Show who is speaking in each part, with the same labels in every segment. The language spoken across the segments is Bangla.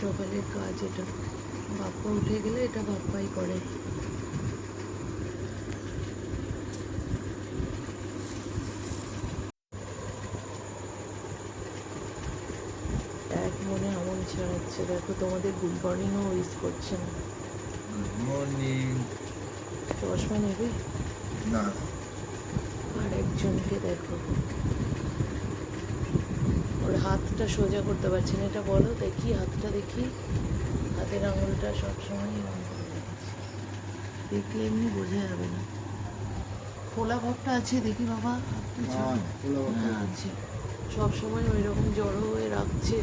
Speaker 1: সকালের কাজ এটা। বাপ্পা উঠে গেলে এটা বাপ্পাই করে। এক মনে আমন ছাড়াচ্ছে। দেখো তোমাদের গুড মর্নিংও উইস করছে না।
Speaker 2: গুড মর্নিং
Speaker 1: চশমা নেবে?
Speaker 2: না।
Speaker 1: আর একজনকে দেখো। হাতটা সোজা করতে পারছে না। এটা বলো দেখি হাতটা দেখি। হাতের আঙুলটা সবসময় দেখলে এমনি বোঝা যাবে না। খোলা ভাবটা আছে দেখি বাবা। হাতটা
Speaker 2: হ্যাঁ,
Speaker 1: হ্যাঁ, আছে। সব সময় ওই রকম জড়ো হয়ে রাখছে।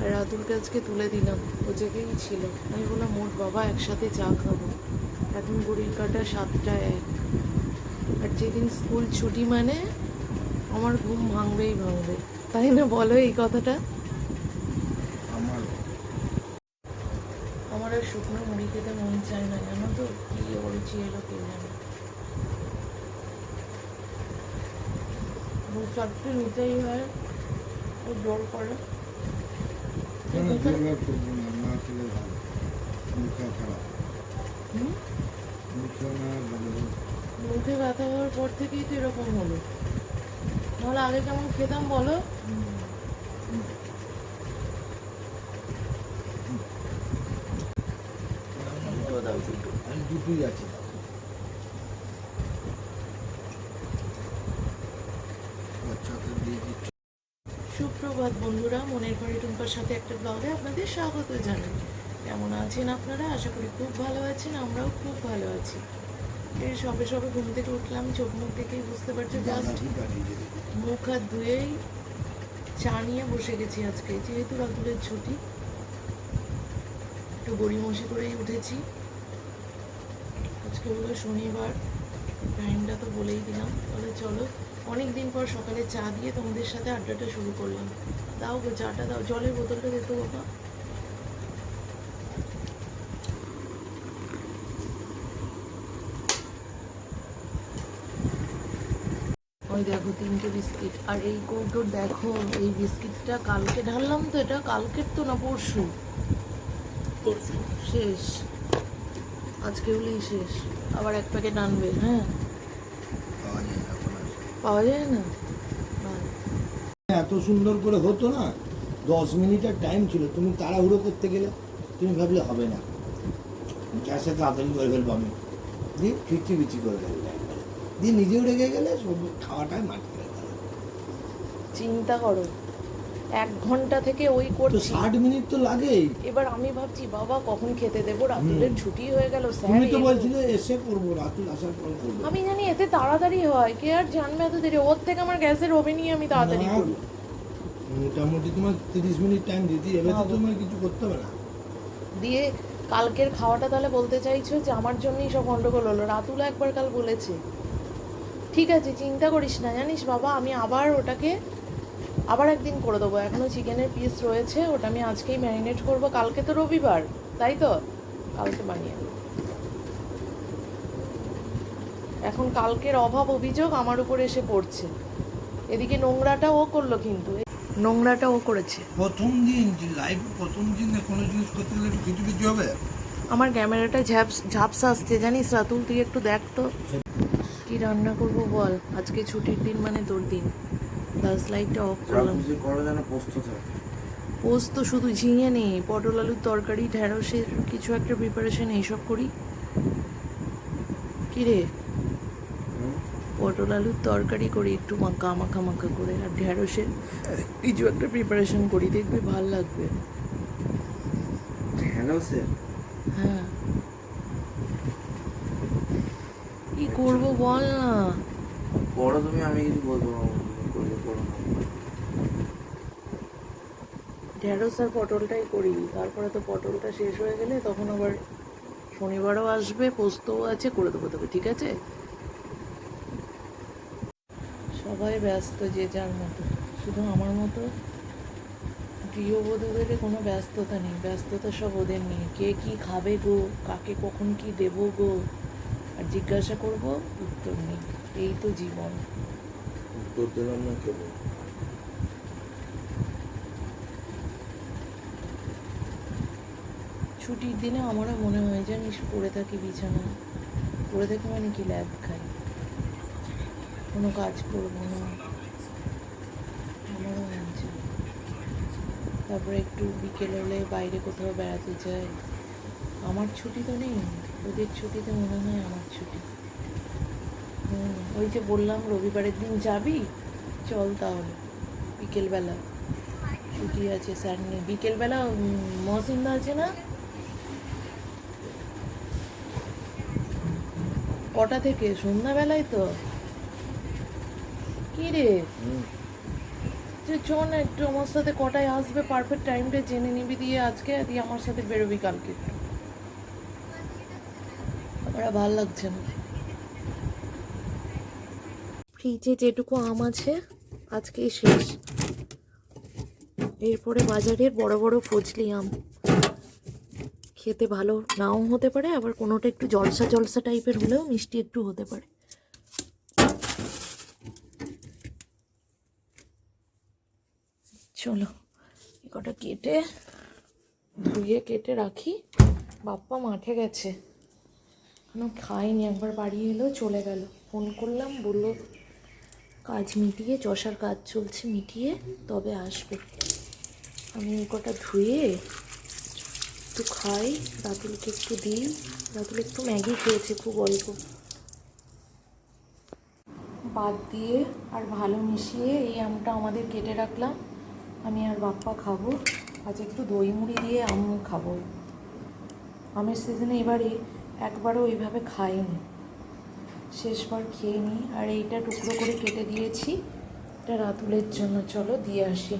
Speaker 1: আর রাতুলকে আজকে তুলে দিলাম। ও জেগেই ছিল। আমি বললাম মোট বাবা একসাথে চা খাব। এখন ঘড়ির কাটা সাতটা এক। আর যেদিন স্কুল ছুটি মানে আমার ঘুম ভাঙবেই ভাঙবে। তাই না বলো এই কথাটা?
Speaker 2: আমার
Speaker 1: আমার আর শুকনো মুড়ি খেতে মন চায় না জানো তো? কি অরুচি এলো কে জানে? চারটে নিতেই হয় ও জোর করে।
Speaker 2: মুখে
Speaker 1: ব্যথা হওয়ার পর থেকেই তো এরকম হলো। নাহলে আগে কেমন খেতাম বলো?
Speaker 2: দুটোই আছে।
Speaker 1: সুপ্রভাত বন্ধুরা মনের ঘরে টুম্পার সাথে একটা ব্লগে আপনাদের স্বাগত জানাই। কেমন আছেন আপনারা? আশা করি খুব ভালো আছেন আমরাও খুব ভালো আছি। এই সবে সবে ঘুম থেকে উঠলাম, চোখ মুখ দেখেই বুঝতে পারছ। মুখ হাত ধুয়েই চা নিয়ে বসে গেছি আজকে, যেহেতু রাতুলের ছুটি, একটু গড়িমসি করেই উঠেছি। আজকে হলো শনিবার টাইমটা তো বলেই দিলাম। তাহলে চলো অনেক দিন পর সকালে চা দিয়ে তোমাদের সাথে আড্ডাটা শুরু করলাম। দাও গো, চাটা দাও, জলের বোতলটা দিতে বাবা। ওই দেখো তিনটে বিস্কিট। আর এই কৌটোর দেখো এই বিস্কিটটা কালকে ঢাললাম তো এটা কালকের তো না পরশু? শেষ। আজকে হলেই শেষ। আবার এক প্যাকেট আনবে হ্যাঁ?
Speaker 2: পাওয়া যায় না এত সুন্দর করে হতো না দশ মিনিটের টাইম ছিল। তুমি তাড়াহুড়ো করতে গেলে তুমি ভাবলে হবে না। গ্যাসে তাড়াতাড়ি করে ফেলব আমি। দিয়ে খিচি বিচি করে ফেলবে একবারে। দিয়ে নিজেও রেগে গেলে খাওয়াটাই মাটি হয়ে গেল।
Speaker 1: চিন্তা করো এক ঘণ্টা থেকে ওই করছি।
Speaker 2: ষাট মিনিট তো লাগেই।
Speaker 1: এবার আমি ভাবছি বাবা কখন খেতে দেবো? রাতুলের ছুটি হয়ে গেল স্যার
Speaker 2: তুমি তো বলছিলে এসে করব রাতুল আসার পর করব।
Speaker 1: আমি জানি এতে তাড়াতাড়ি হয় কে আর জানবে এত দেরি? ওর থেকে আমার গ্যাসের ওভেনই আমি তাড়াতাড়ি
Speaker 2: না,
Speaker 1: করি
Speaker 2: মোটামুটি তোমার তিরিশ মিনিট টাইম দিতে এবার তো তোমার কিছু করতে হবে না।
Speaker 1: দিয়ে কালকের খাওয়াটা তাহলে বলতে চাইছো যে আমার জন্যই সব গন্ডগোল হলো। রাতুলা একবার কাল বলেছে। ঠিক আছে চিন্তা করিস না জানিস বাবা আমি আবার ওটাকে আবার একদিন করে দেবো। এখনও চিকেনের পিস রয়েছে ওটা আমি আজকেই ম্যারিনেট করব কালকে তো রবিবার তাই তো? কালকে বানিয়ে এখন কালকের অভাব অভিযোগ আমার উপর এসে পড়ছে। এদিকে নোংরাটা ও করল কিন্তু। নোংরাটা ও করেছে।
Speaker 2: প্রথম দিন লাইভ প্রথম দিন কোনো জিনিস করতে গেলে কিছু হবে?
Speaker 1: আমার ক্যামেরাটা ঝাপস ঝাপসা আসছে জানিস রাতুল তুই একটু দেখ তো। রান্না করব বল। আজকে ছুটির দিন মানে তোর দিন। গ্যাস লাইটটা অফ করলাম।
Speaker 2: করো যেন পোস্ত থাকে।
Speaker 1: পোস্ত শুধু ঝিঙে নেই পটল আলুর তরকারি ঢ্যাঁড়সের কিছু একটা প্রিপারেশন এইসব করি। কি রে? পটল আলুর তরকারি করি একটু মাখা মাখা মাখা করে আর ঢ্যাঁড়সের কিছু একটা প্রিপারেশন করি দেখবি ভালো লাগবে।
Speaker 2: স্যার
Speaker 1: হ্যাঁ। কি করব বল না।
Speaker 3: পড়ো তুমি আমি কিছু বলব না। করলে পড়ো না।
Speaker 1: ঢেঁড়স আর পটলটাই করি। তারপরে তো পটলটা শেষ হয়ে গেলে তখন আবার শনিবারও আসবে পোস্তও আছে করে দেবো তবে ঠিক আছে? সবাই ব্যস্ত যে যার মতো। শুধু আমার মতো গৃহবধূদের কোনো ব্যস্ততা নেই। ব্যস্ততা সব ওদের নিয়ে। কে কি খাবে গো? কাকে কখন কি দেবো গো? জিজ্ঞাসা করব উত্তর নেই। এই তো জীবন।
Speaker 3: উত্তর দিলাম না কেবল।
Speaker 1: ছুটির দিনে আমারও মনে হয় জানিস পড়ে থাকি বিছানায়। পড়ে থাকি মানে কি ল্যাব খাই? কোনো কাজ করব না। আমারও মন চায় তারপরে একটু বিকেল হলে বাইরে কোথাও বেড়াতে যাই। আমার ছুটি তো নেই। ওদের ছুটিতে মনে হয় আমার ছুটি। হুম, ওই যে বললাম রবিবারের দিন যাবি চল তাহলে বিকেলবেলা। ছুটি আছে স্যার নেই বিকেলবেলা উম, মহসিনদা আছে না? কটা থেকে? সন্ধ্যাবেলায় তো। কি রে? যে চ না একটু আমার সাথে কটায় আসবে? পারফেক্ট টাইমটা জেনে নিবি দিয়ে আজকে দিয়ে আমার সাথে বেরোবি কালকে। আর ভালো লাগছে না। ফ্রিজে যেটুকু আম আছে, আজকেই শেষ। এরপরে বাজারের বড় বড় ফজলি আম। খেতে ভালো নাও হতে পারে, আবার কোনোটা একটু জলসা জলসা টাইপের হলেও মিষ্টি একটু হতে পারে। চলো কটা কেটে ধুয়ে কেটে রাখি। বাপ্পা মাঠে গেছে। এখনও খাইনি, একবার বাড়ি এলো, চলে গেল। ফোন করলাম, বলল, কাজ মিটিয়ে চষার কাজ চলছে মিটিয়ে, তবে আসবে। আমি কটা ধুয়ে একটু খাই রাতুলকে একটু দিই। রাতুল একটু ম্যাগি খেয়েছে, খুব অল্প। বাদ দিয়ে আর ভালো মিশিয়ে এই আমটা আমাদের কেটে রাখলাম। আমি আর বাপ্পা খাব। আজ একটু দই মুড়ি দিয়ে আম খাব। আমের সিজনে এবারে একবারও ওইভাবে খাইনি। শেষবার খেয়ে নিই আর এইটা টুকরো করে কেটে দিয়েছি। এটা রাতুলের জন্য, চলো দিয়ে আসি।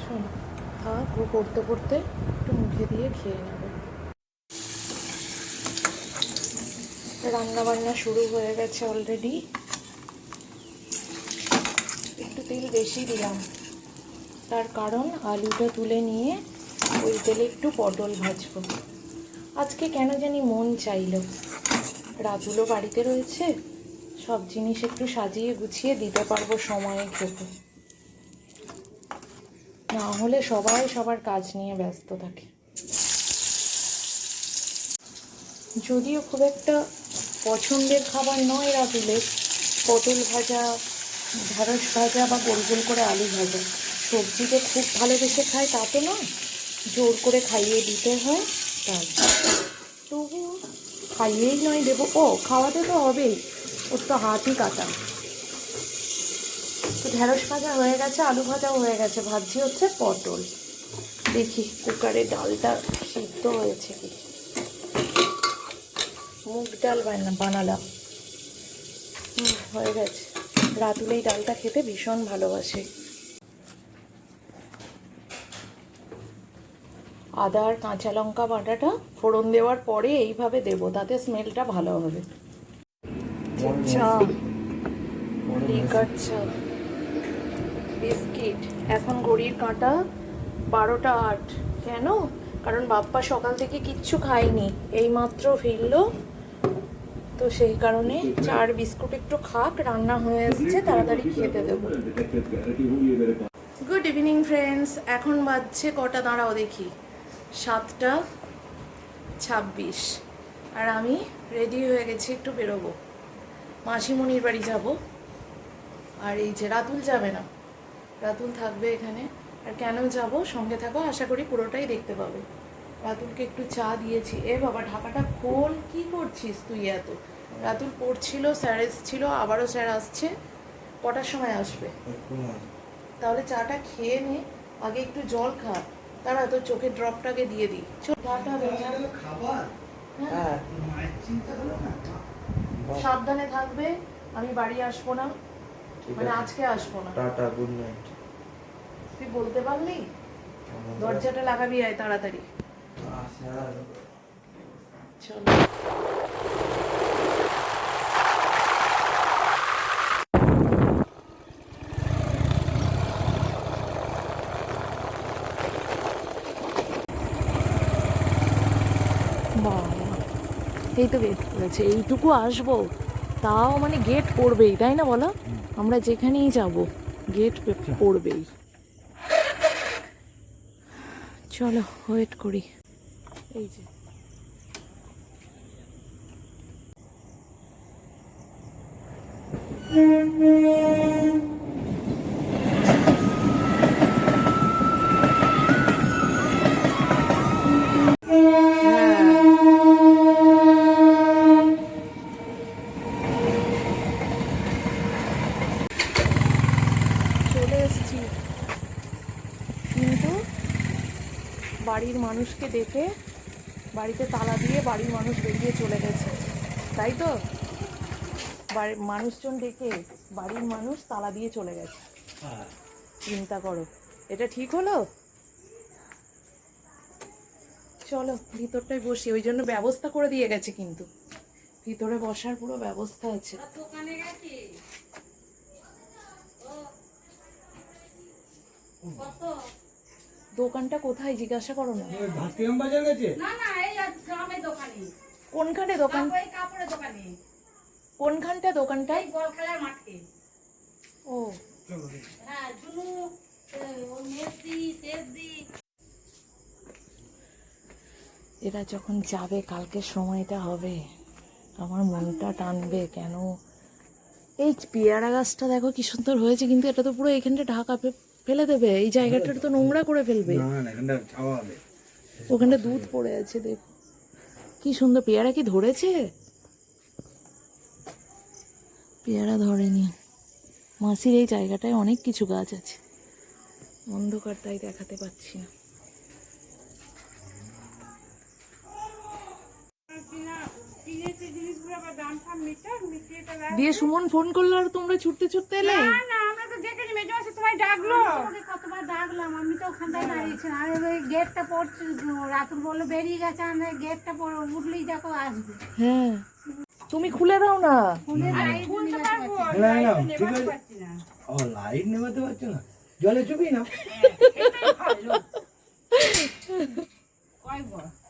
Speaker 1: শোন করতে করতে একটু মুখে দিয়ে খেয়ে নেব। রান্না বান্না শুরু হয়ে গেছে অলরেডি একটু তেল বেশি দিলাম। তার কারণ আলুটা তুলে নিয়ে ওই তেলে একটু পটল ভাজবো। আজকে কেন জানি মন চাইলো। রাতুলও বাড়িতে রয়েছে, সব জিনিস একটু সাজিয়ে গুছিয়ে দিতে পারব সময়ে খেতে না হলে সবাই সবার কাজ নিয়ে ব্যস্ত থাকে। যদিও খুব একটা পছন্দের খাবার নয় রাতুলের পটল ভাজা, ঢেঁড়স ভাজা বা গোল গোল করে আলু ভাজা। সবজিকে খুব ভালোবেসে খায় তা তো নয়। জোর করে খাইয়ে দিতে হয়। তাই। তবু খাইয়েই নয় দেবো। ও, খাওয়াতে তো হবেই। ওর তো হাতই কাটা। তো ঢেঁড়স ভাজা হয়ে গেছে, আলু ভাজাও হয়ে গেছে। ভাজি হচ্ছে পটল। দেখি কুকারে ডালটা সিদ্ধ হয়েছে কি। মুগ ডাল বানা, বানালাম। হয়ে গেছে। রাতুল এই ডালটা খেতে ভীষণ ভালোবাসে। আদা আর কাঁচা লঙ্কা বাটাটা ফোড়ন দেওয়ার পরে এইভাবে দেবো তাতে স্মেলটা ভালো হবে। চা বিস্কিট। এখন ঘড়ির কাঁটা বারোটা আট। কেন? কারণ বাপ্পা সকাল থেকে কিচ্ছু খায়নি এইমাত্র ফিরলো। তো সেই কারণে চার বিস্কুট একটু খাক রান্না হয়ে এসছে তাড়াতাড়ি খেতে দেবো। গুড ইভিনিং ফ্রেন্ডস এখন বাজছে কটা? দাঁড়াও দেখি। সাতটা ছাব্বিশ। আর আমি রেডি হয়ে গেছি একটু বেরোবো। মাসিমণির বাড়ি যাব। আর এই যে রাতুল যাবে না। রাতুল থাকবে এখানে। আর কেন যাব? সঙ্গে থাকো আশা করি পুরোটাই দেখতে পাবে। রাতুলকে একটু চা দিয়েছি। এ বাবা ঢাকাটা খোল। কি করছিস তুই এত? রাতুল পড়ছিল স্যার এসছিল আবারও স্যার আসছে। কটার সময় আসবে? তাহলে চাটা খেয়ে নে। আগে একটু জল খা। তারা তোর চোখের ড্রপটাকে দিয়ে দিই। হ্যাঁ,
Speaker 2: না?
Speaker 1: সাবধানে থাকবে আমি বাড়ি আসব না। মানে আজকে আসব না।
Speaker 3: টাটা গুড নাইট
Speaker 1: তুই বলতে পারলি? দরজাটা লাগাবি আয় তাড়াতাড়ি। চলো বাবা এই তো গেট করেছে এইটুকু আসব। তাও মানে গেট পড়বেই, তাই না বলো? আমরা যেখানেই যাব গেট পড়বেই। চলো ওয়েট করি। এই যে। চলে বাড়ির মানুষকে দেখে বাড়িতে তালা দিয়ে বাড়ির মানুষ বেরিয়ে চলে গেছে। তাই তো? বাড়ির মানুষজন ডেকে বাড়ির মানুষ তালা দিয়ে চলে গেছে। চিন্তা করো এটা ঠিক হলো? চলো ভিতরটায় বসি ওই জন্য ব্যবস্থা করে দিয়ে গেছে কিন্তু। ভিতরে বসার পুরো ব্যবস্থা আছে। দোকানটা কোথায় জিজ্ঞাসা করো না।
Speaker 2: ভাতিরাম বাজার গেছে?
Speaker 4: না না এই গ্রামের দোকানে।
Speaker 1: কোনখানে দোকান?
Speaker 4: ওই কাপড়ের দোকানে।
Speaker 1: কোনখানটা দোকানটায়
Speaker 4: বল খেলার মাঠে।
Speaker 1: ও।
Speaker 4: হ্যাঁ জুনু এ, ও মেসদি তেজদি।
Speaker 1: এরা যখন যাবে কালকে সময়টা হবে। আমার মনটা টানবে কেন? এই পেয়ারা গাছটা দেখো কি সুন্দর হয়েছে কিন্তু এটা তো পুরো এখানটা ঢাকা ফেলে দেবে? এই জায়গাটা তো নোংরা করে ফেলবে।
Speaker 2: না না এখানটা ছাওয়া হবে।
Speaker 1: ওখানটা দুধ পড়ে আছে দেখ। কি সুন্দর পেয়ারা কি ধরেছে? পেয়ারা ধরেনি। মাসির এই জায়গাটায় অনেক কিছু গাছ আছে। অন্ধকার তাই দেখাতে পাচ্ছি না। দিয়ে সুমন ফোন করল আর তোমরা ছুটতে ছুটতে এলে?
Speaker 4: না না আমরা তো দেখেছি মেজো মাসে তোমায় ডাকলো? কতবার ডাকলাম আমি তো ওখানটায় দাঁড়িয়েছিলাম। আর ওই গেটটা পড়ছে। রাতুল বলল বেরিয়ে গেছে আমরা গেটটা পড়ে উঠলেই দেখো আসবে।
Speaker 1: হ্যাঁ। তুমি খুলে দাও না।
Speaker 4: খুলে খুলতে পারব
Speaker 2: না না ঠিক আছে? ও লাইট নেভাতে পারছ না? জলে চুপি না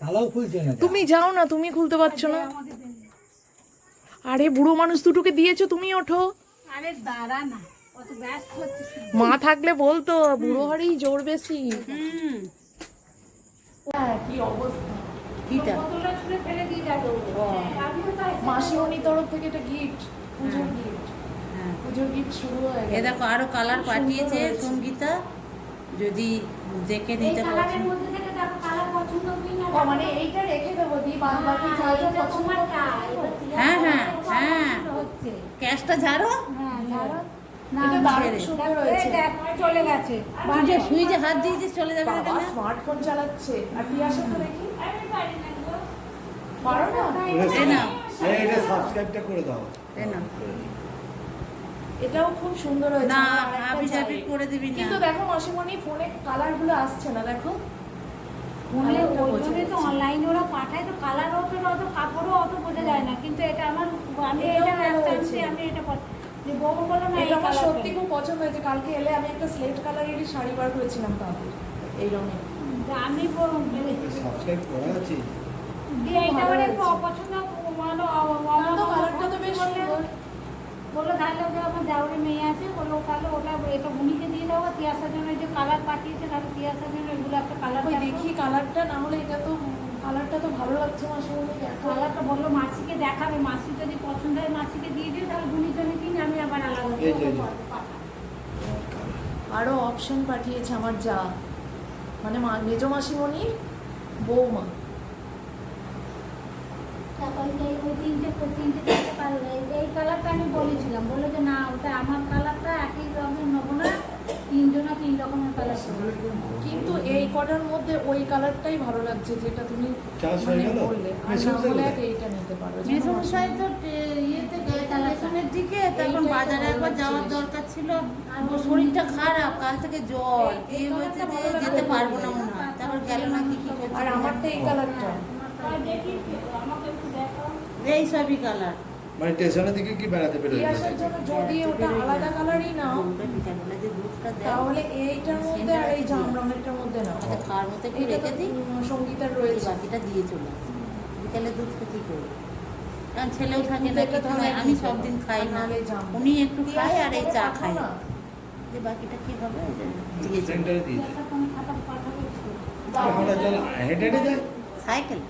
Speaker 2: তালাও খুলছে না।
Speaker 1: তুমি যাও না তুমি খুলতে পারছ না। আরে বুড়ো মানুষ দুটোকে দিয়েছ তুমি ওঠো।
Speaker 4: আরে দাঁড়া না।
Speaker 1: মা থাকলে বলতো বুড়ো হাড়েই জোর বেশি। হ্যাঁ কি অবস্থা? তরফ থেকে এটা গিফট পুজোর গিফট পুজোর গিফট শুরু হয়ে গেছে
Speaker 5: দেখো আরও কালার পাঠিয়েছে সঙ্গীতা। যদি দেখে
Speaker 4: এই
Speaker 5: নিতে
Speaker 4: কালারের
Speaker 5: পারছেন
Speaker 4: মধ্যে থেকে দেখো কালার পছন্দ কি না?
Speaker 1: ও, মানে এইটা রেখে দেবো দি বাদ বাকি যা যা পছন্দ
Speaker 4: তোমারটা, এবার টিয়া
Speaker 5: হ্যাঁ, হ্যাঁ, হ্যাঁ। ক্যাশটা ঝাড়ো।
Speaker 4: হ্যাঁ, চলে গেছে।
Speaker 5: সুইচে হাত চলে যাবে
Speaker 1: স্মার্টফোন চালাচ্ছে। আর তো দেখি। পারো না?
Speaker 2: এটা সাবস্ক্রাইবটা করে দাও।
Speaker 1: এটাও খুব সুন্দর হয়েছে
Speaker 5: না করে দিবি না।
Speaker 1: কিন্তু দেখো মাসিমণি ফোনে কালারগুলো আসছে না দেখো।
Speaker 4: ফোনে তো অনলাইনে ওরা পাঠায় তো কালার অত অত কাপড়ও অত বোঝা যায় না। কিন্তু এটা আমার আমি এটা বউ বলল না
Speaker 1: এটা আমার সত্যি খুব পছন্দ হয়েছে। কালকে এলে আমি একটা স্লেট কালারেরই শাড়ি বার করেছিলাম তাদের এই রঙের
Speaker 4: আমি ব-
Speaker 2: সাবস্ক্রাইব করা আছে?
Speaker 4: দিয়ে এটা আমার একটু অপছন্দ মানে
Speaker 1: না কালারটা তো বেশ সুন্দর।
Speaker 4: বলল তাহলে ওদের আমার দেওয়ারে মেয়ে আছে। বলল তাহলে ওটা এটা বুনিকে দিয়ে দেবো তিয়াসার জন্য যে কালার পাঠিয়েছে তাহলে তিয়াসার জন্য এগুলো একটা কালার
Speaker 1: দেখি। কালারটা না হলে এটা তো কালারটা তো ভালো লাগছে মাসিমণি দেখো
Speaker 4: কালারটা বলল মাসিকে দেখাবে। মাসি যদি পছন্দ হয় মাসিকে দিয়ে দিও তাহলে বুনির জন্য কিনে আমি আবার আলাদা।
Speaker 1: আরও অপশন পাঠিয়েছে আমার যা। মানে মা মেজ মাসিমণির বৌমা।
Speaker 4: তারপর এই ওই তিনটে তিনটে এই কালারটা আমি বলেছিলাম। বলল যে না ওটা আমার কালারটা একই রঙের নেব না তিনজনা তিন রকমের কালার
Speaker 1: কিন্তু এই কটার মধ্যে ওই কালারটাই ভালো লাগছে যেটা তুমি মানে? বললে। আর না হলে এইটা নিতে পারো।
Speaker 5: মেসমশাই তো ইয়েতে গ্রাজুয়েশনের দিকে তখন বাজারে একবার যাওয়ার দরকার ছিল। ওর শরীরটা খারাপ কাল থেকে জ্বর। এই হয়েছে যে যেতে পারব না মনে হয়। তারপর গেল না কি কি
Speaker 1: কালারটা
Speaker 5: এই সবই কালার
Speaker 2: মানে স্টেশনের দিকে কি বেড়াতে বেরোবে
Speaker 1: আসার জন্য যদি ওটা আলাদা কালারই
Speaker 5: দেয়
Speaker 1: তাহলে এইটার মধ্যে আর এই জাম মধ্যে নাও
Speaker 5: তাতে খাওয়ার মতো একটু রেখে দিই?
Speaker 1: সঙ্গীতার রয়েছে।
Speaker 5: বাকিটা দিয়ে চলে। বিকালে দুধ খেতে করব কারণ ছেলেও থাকে না কিছু নয়, আমি সব দিন খাই না। উনি একটু খায় আর এই চা খায়। যে বাকিটা কি হবে? দিয়ে
Speaker 2: সেন্টারে দিয়ে দেয়।
Speaker 5: সাইকেল?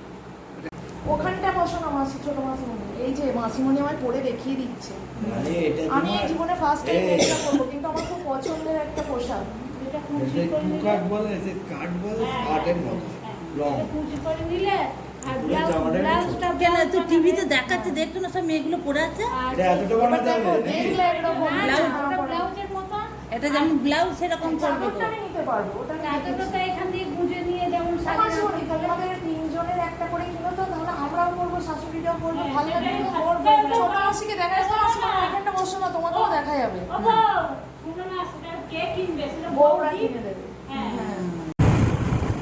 Speaker 1: ওখানটা বসো না মাসি ছোট মাসিমণি। এই যে মাসিমণি আমায় পরে দেখিয়ে দিচ্ছে।
Speaker 2: মানে
Speaker 1: আমি এই জীবনে ফার্স্ট টাইম এটা করব কিন্তু আমার খুব পছন্দের একটা পোশাক।
Speaker 4: এটা
Speaker 2: এটা
Speaker 4: কুচি করে
Speaker 2: কাট বলে সে কাট বলে কাটের মতো লং
Speaker 4: কুচি করে নিলে ব্লাউজ
Speaker 2: জামাটা
Speaker 5: কেন তুই টিভিতে দেখাচ্ছে দেখতো না সব মেয়েগুলো পরে আছে?
Speaker 2: এটা
Speaker 5: যেমন ব্লাউজ সেরকম করবে।
Speaker 4: এখান দিয়ে গুঁজে নিয়ে যেমন
Speaker 1: তিনজনের একটা করে কিনো তো শাশুড়িটাও করব ভালো লাগবে তো ছোট মাসিকে দেখা যাবে মাসি আমার এখানটা বসো না তোমাকেও দেখা যাবে বউরা কিনে দেবে।
Speaker 4: হ্যাঁ।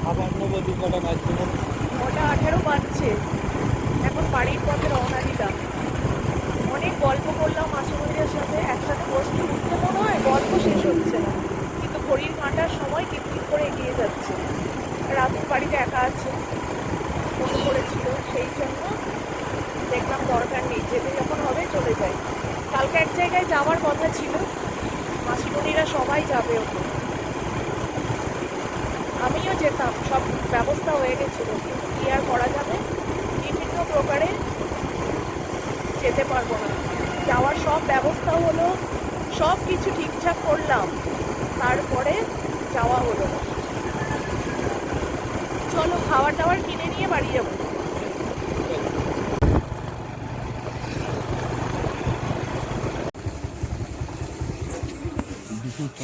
Speaker 2: আবার নেব দু কটা কাজ
Speaker 1: ওটা আঠেরো বাজছে এখন বাড়ির পথে রওনা দিলাম অনেক গল্প করলাম মাসুমনিদের সাথে একসাথে বসতে উঠতে মনে হয় গল্প শেষ হচ্ছে না কিন্তু ঘড়ির কাঁটার সময় টিপ করে এগিয়ে যাচ্ছে রাতুর বাড়িতে একা আছে ফোন করেছিল সেই জন্য দেখলাম দরকার নেই যেতে যখন হবে চলে যাই কালকে এক জায়গায় যাওয়ার কথা ছিল মাসিমণিরা সবাই যাবে ওকে আমিও যেতাম, সব ব্যবস্থা হয়ে গেছিল, কিন্তু কি আর করা যাবে? বিভিন্ন প্রকারে যেতে পারব না। যাওয়ার সব ব্যবস্থা হলো, সব কিছু ঠিকঠাক করলাম, তারপরে যাওয়া হলো চলো খাবার টাবার কিনে নিয়ে বাড়ি যাব।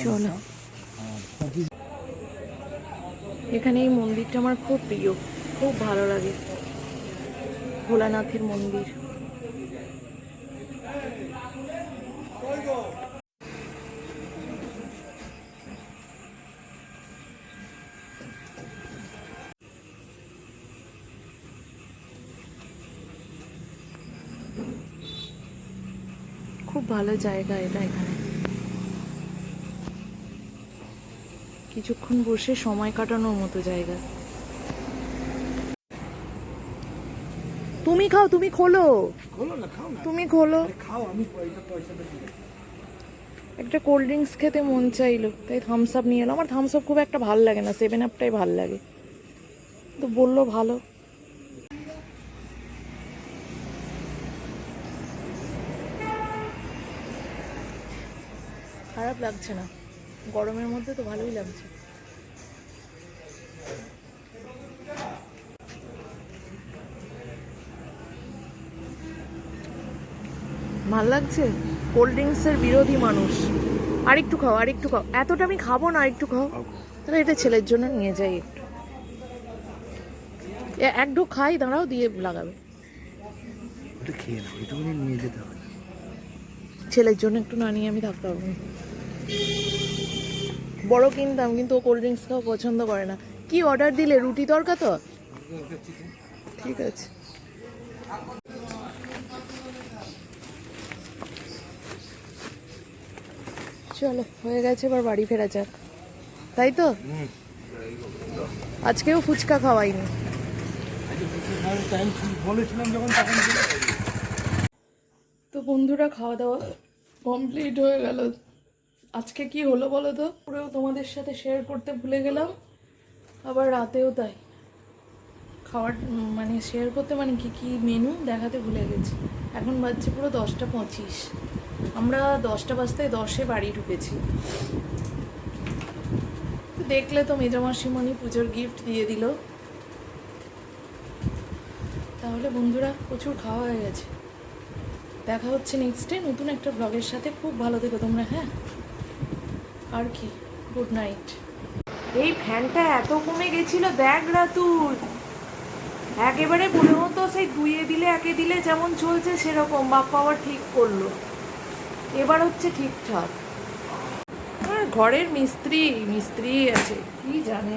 Speaker 1: চলো। এখানে এই মন্দিরটা আমার খুব প্রিয়, খুব ভালো লাগে। ভোলানাথের মন্দির। খুব ভালো জায়গা এটা এখানে। কিছুক্ষণ বসে সময় কাটানোর মতো জায়গা। তুমি খাও তুমি খোলো।
Speaker 2: খোলো না খাও
Speaker 1: তুমি খোলো।
Speaker 2: আরে খাও আমি পয়সা পয়সাটা দিয়ে
Speaker 1: একটা কোল্ড ড্রিঙ্কস খেতে মন চাইলো তাই থামস আপ নিয়ে এলো। আমার থামস আপ খুব একটা ভালো লাগে না সেভেন আপটাই ভালো লাগে। তো বলল ভালো। খারাপ লাগছে না। গরমের মধ্যে তো ভালোই লাগছে। ভালো লাগছে? কোল্ড ড্রিঙ্কসের বিরোধী মানুষ। আর একটু খাও আর একটু খাও। এতটা আমি খাব না আর একটু খাও তাহলে এটা ছেলের জন্য নিয়ে যাই একটু। এক ঢোক খাই দাঁড়াও দিয়ে লাগাবে।
Speaker 2: ওটা খেয়ে নাও এটুকুনি নিয়ে যেতে হবে
Speaker 1: ছেলের জন্য একটু না নিয়ে আমি থাকতে পারব। বড় কিনতাম, কিন্তু ও কোল্ড ড্রিঙ্কস খাওয়া পছন্দ করে না। কি অর্ডার দিলে? রুটি তরকা তো? ঠিক আছে। চলো, হয়ে গেছে এবার বাড়ি ফেরা যাক। তাই তো? আজকেও ফুচকা খাওয়াইনি। তো বন্ধুরা, খাওয়া দাওয়া কমপ্লিট হয়ে গেল। আজকে কি হলো বলো তো? পুরো তোমাদের সাথে শেয়ার করতে ভুলে গেলাম। আবার রাতেও তাই। খাওয়ার মানে শেয়ার করতে মানে কি কি মেনু দেখাতে ভুলে গেছি। এখন বাজছে পুরো দশটা পঁচিশ। আমরা দশটা বাজতে দশে বাড়ি ঢুকেছি। দেখলে তো মেজামাসিমণি পুজোর গিফট দিয়ে দিল। তাহলে বন্ধুরা, প্রচুর খাওয়া হয়ে গেছে। দেখা হচ্ছে নেক্সটে নতুন একটা ব্লগের সাথে। খুব ভালো থেকো তোমরা হ্যাঁ? আর কি? গুড নাইট এই ফ্যানটা এত কমে গেছিল, দেখ রাতুল। একেবারে মনে হতো সেই দুইয়ে দিলে, একে দিলে যেমন চলছে, সেরকম বাপ্পা আবার ঠিক করল। এবার হচ্ছে ঠিকঠাক। ঘরের মিস্ত্রি মিস্ত্রি আছে, কি জানে?